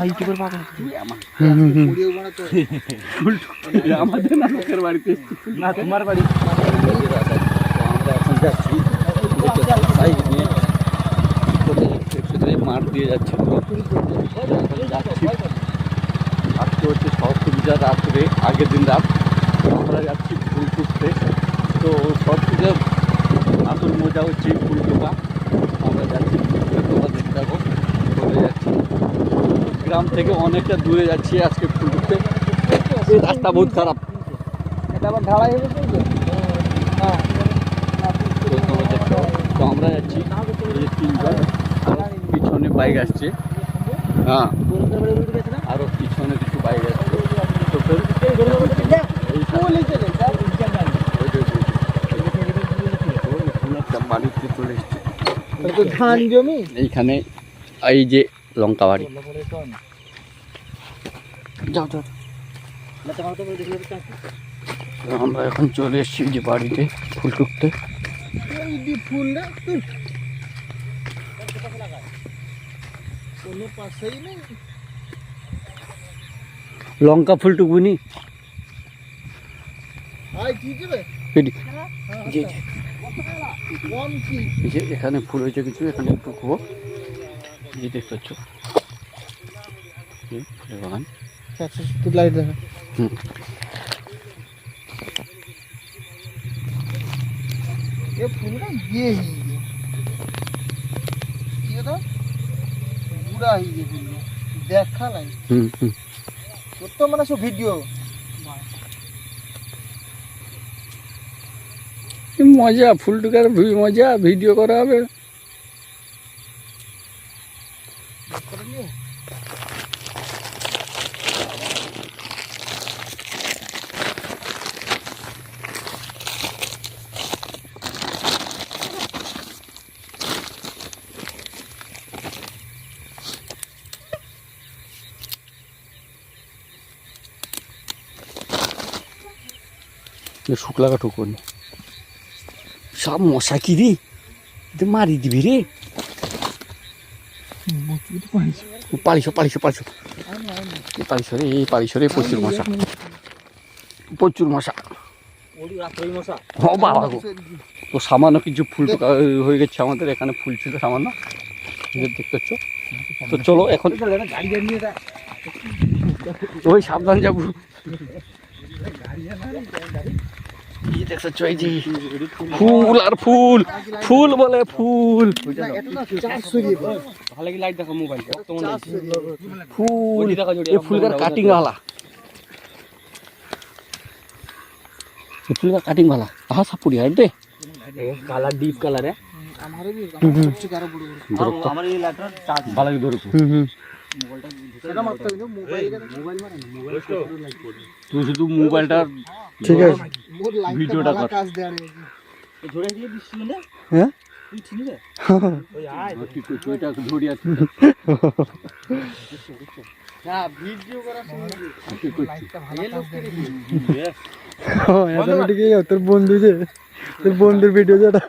ইউটিউবের আমাদের না লোকের বাড়িতে না তোমার বাড়ি। মাঠ দিয়ে যাচ্ছি আজকে হচ্ছে সরস্বতী রাত্রে আগের দিন রাত আমরা যাচ্ছি ফুল তুলতে তো সরস্বতী আসল মজা হচ্ছে ফুল টোকা আমরা যাচ্ছি ফুল টোকা দেখতে যাব। চলে যাচ্ছি গ্রাম থেকে অনেকটা দূরে যাচ্ছি আজকে ফুল তুলতে রাস্তা বহুত খারাপ এটা আবার ঢালাই হবে তো হ্যাঁ আমরা যাচ্ছি তিনজন পিছনে বাইক আসছে হ্যাঁ আরও পিছনে কিছু বাইক আসছে তো বাড়িতে চলে এসছে তো ধান জমি এইখানে এই যে লঙ্কা বাড়ি আমরা এখন চলে এসেছি যে বাড়িতে ফুল টুকতে। লঙ্কা ফুল যে এখানে ফুল হয়েছে কিছু এখানে একটু কুবো এই যে দেখতে পাচ্ছ এই ফুলের বাগান একশো সত্তর লাইট দেখা হুম। ये फूल ना ये ही है ये तो पूरा ही ये फूल দেখা নাই হুম হুম তোর তো মানে সব ভিডিও কি মজা ফুল টুকার ভি- মজা ভিডিও করা হবে শুকলা কাঠু কোন? সব মশা কি রে? এতে মারি দিবি রে। পালিশো পালিশো পালিশো। এই পালিশো রে এই পালিশো রে প্রচুর মশা। প্রচুর মশা। ও বাবা গো। তো সামান্য কিছু ফুল হয়ে গেছে আমাদের এখানে ফুল ছিল সামান্য। দেখতে পাচ্ছ। তো চলো এখন ওই সাবধান যাব। ফুল আর ফুল ফুল বলে ফুল। ভালো লাইট দেখো মোবাইল ফুল ফুলকার কাটিং আলা ফুলকার কাটিং আলা আহা সাপুরি আর দে কালার ডিপ কালার আমারে আমারে বড় বড়। ভালো কি হুম হুম। तू শুধু মোবাইলটা ঠিক আছে। ভিডিওটা কর। হ্যাঁ? তোর বন্ধু যে তোর বন্ধুর ভিডিও যেটা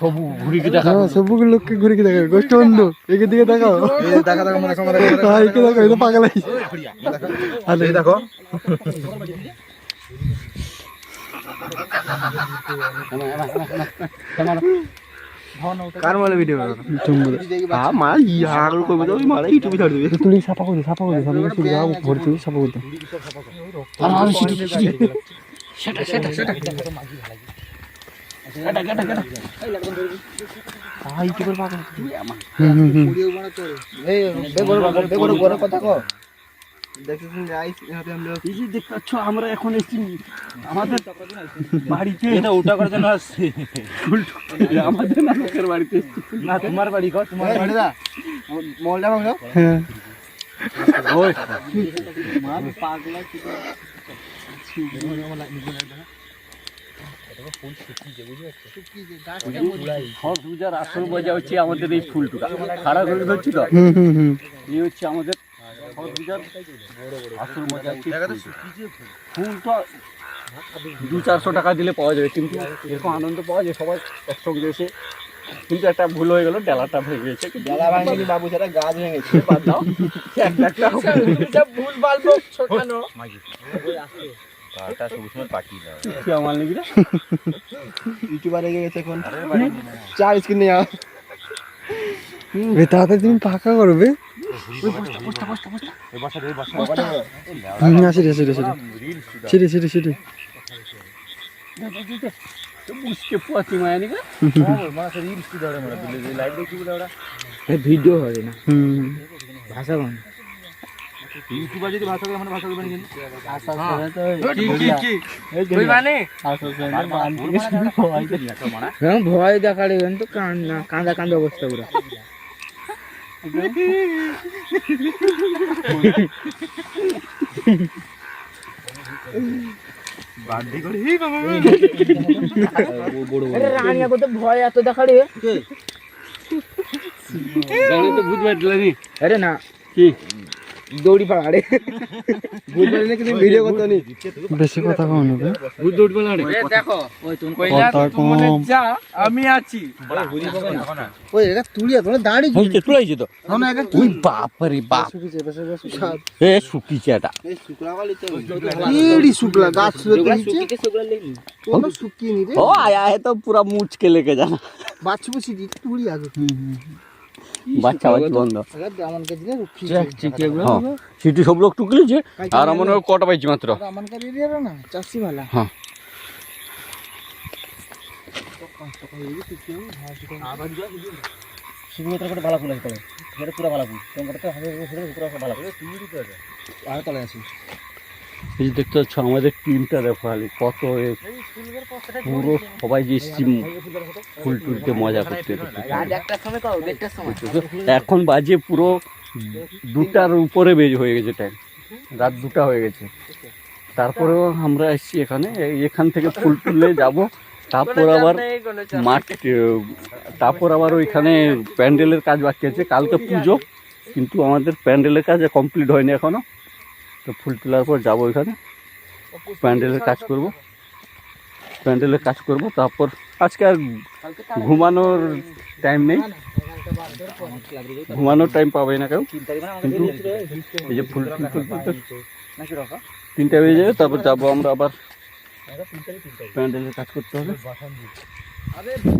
সবু ঘুরি কি দেখা সবগুলো লোককে ঘুরে কি দেখাবে গোষ্ঠ বন্ধু একে দিকে দেখাও একে দেখো এটা পাগল আছে দেখো। কার মোবাইলে ভিডিও করো মা ইয়ার করবে তো মারা ইউটিউবে ছাড় দিবে তুই সাফা করে সাফা করে সামনে তুই যাও ঘর সাফা করতে আর আর সিটি সিটি সেটা সেটা সেটা ইউটিউবের পাগল কথা কো দেখছিস আমরা এখন এসেছি আমাদের বাড়িতে এটা ওটা করার জন্য আসছে। আমাদের না লোকের বাড়িতে না তোমার বাড়ি কর তোমার বাড়ি। দা মোবাইলটা ভাঙো হ্যাঁ। ওই। আমাদের এই ফুলটুকা। খাড়া করে ধরছি তো? হুম হুম হুম। এই হচ্ছে আমাদের আসল মজা ফুলটা। ফুল তো দু চারশো টাকা দিলে পাওয়া যাবে কিন্তু এরকম আনন্দ পাওয়া যায় সবাই একসঙ্গে এসে কিন্তু একটা ভুল হয়ে গেল ডালাটা ভেঙে গেছে। জ্বালা ভাঙিনি বাবু সেটা গাছ ভেঙেছে বাদ দাও। একটা একটা ভুল। ভালো লোক ছোটানো। তুমি পাকা করবে এই বসা এই বসা হুম, না সেটা সেটা সেটা সেটা সেটা সেটা তো বুঝতে পারছি মায়া নাকি? মানে রিলস কি দাও মানে লাইভ দেখি বলে ওরা ভিডিও হবে না ভাষা কোন ইউটিউবার যদি ভাষা করে মানে ভাষা করবেন কিন্তু তুই মানে মানে ভয় দেখালে কিন্তু কান্না কাঁদা কাঁদা অবস্থা পুরো বান্দি করে। রানিয়া কত ভয় এত দেখাড়ে জানি তো বুঝতে পারলি আরে না। কি? দৌড়ি পাড়া রে বুঝলি না কিন্তু ভিডিও করতে নি বেশি কথা কম নেবে বুঝ দৌড় পেলা রে দেখো ওই তুমি কথা কম আমি আছি না ওই এটা তুলিয়া তোমরা দাঁড়িয়ে হইছে তুলাইছে তো না এটা ওই বাপ রে বাপ এ শুকিছে এটা ইড়ি শুকলা গাছ ছিল দেখছে কোনো শুকিয়ে নি রে ও আয়া है तो पूरा मूछ के लेके जाना বাচ্চা বসি দিতে তুলি আগে বাচ্চা বাচ্চা বন্ধ। হ্যাঁ সিটি সব লোক টুকলিছে আর আমার কটা পাইছি মাত্র। হ্যাঁ। শুধু তোর করে ভালো ফুল আছে এটা পুরো ভালো ফুল। তোমার হাতে পুরো ভালো ফুল। আর তলে আছি এই যে দেখতে পাচ্ছ আমাদের টিমটা দেখো খালি কত পুরো সবাই যে ফুল তুলতে মজা করতে এখন বাজে পুরো দুটার উপরে বেজ হয়ে গেছে টাইম রাত দুটা হয়ে গেছে। তারপরেও আমরা এসছি এখানে এখান থেকে ফুল তুললে যাব তারপর আবার মাঠ তারপর আবার ওইখানে প্যান্ডেলের কাজ বাকি আছে। কালকে পুজো কিন্তু আমাদের প্যান্ডেলের কাজ কমপ্লিট হয়নি এখনও। তো ফুল তোলার পর যাব ওইখানে প্যান্ডেলের কাজ করব। প্যান্ডেলের কাজ করব, তারপর আজকে আর ঘুমানোর টাইম নেই। ঘুমানোর টাইম পাবে না কেউ। কিন্তু এই যে ফুল ফুল ফুল ফুল তিনটা বেজে যাবে, তারপর যাব আমরা আবার। প্যান্ডেলের কাজ করতে হবে।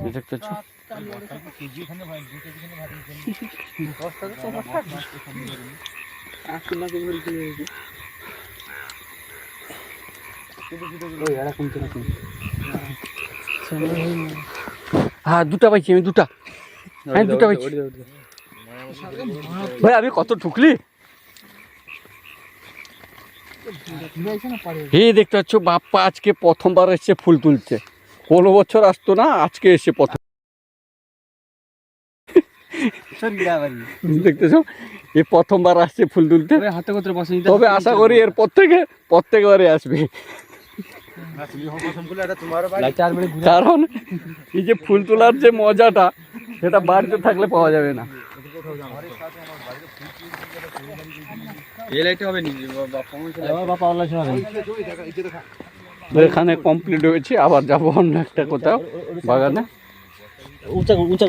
এই দেখতে পাচ্ছ হ্যাঁ দুটা পাইছি আমি দুটা। আমি দুটা পাইছি। ভাই আমি কত ঠুকলি এই দেখতে পাচ্ছ বাপ্পা আজকে প্রথমবার এসছে ফুল তুলছে কোনো বছর আসতো না আজকে এসে প্রথম দেখতেছো? এই প্রথমবার আসছে ফুল তুলতে। হাতে বসে তবে আশা করি এর প্রত্যেকে প্রত্যেকবারে আসবে। কারণ এই যে ফুল তোলার যে মজাটা, সেটা বাড়িতে থাকলে পাওয়া যাবে না। এখানে কমপ্লিট হয়েছে, আবার যাব অন্য একটা কোথাও, বাগানে। উঁচা উঁচা